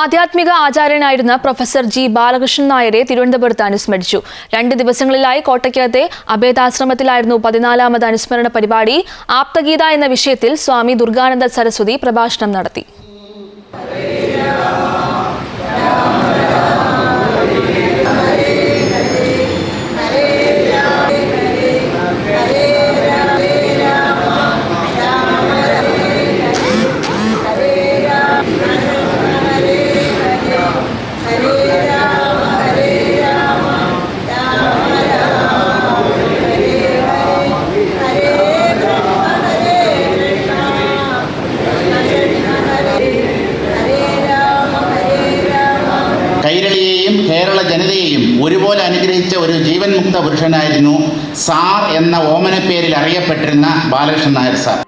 ആധ്യാത്മിക ആചാര്യനായിരുന്ന professor G Balakrishnan നായരെ തിരുവനന്തപുരത്ത് അനുസ്മരിച്ചു. രണ്ട് ദിവസങ്ങളിലായി കോട്ടയ്ക്കകത്തെ അഭേദാശ്രമത്തിലായിരുന്നു പതിനാലാമത് അനുസ്മരണ പരിപാടി. ആപ്തഗീത എന്ന വിഷയത്തിൽ സ്വാമി ദുർഗാനന്ദ സരസ്വതി പ്രഭാഷണം നടത്തി. കൈരളിയെയും കേരള ജനതയെയും ഒരുപോലെ അനുഗ്രഹിച്ച ഒരു ജീവൻ മുക്ത പുരുഷനായിരുന്നു സാർ എന്ന ഓമനപ്പേരിൽ അറിയപ്പെട്ടിരുന്ന ബാലകൃഷ്ണൻ നായർ സാർ.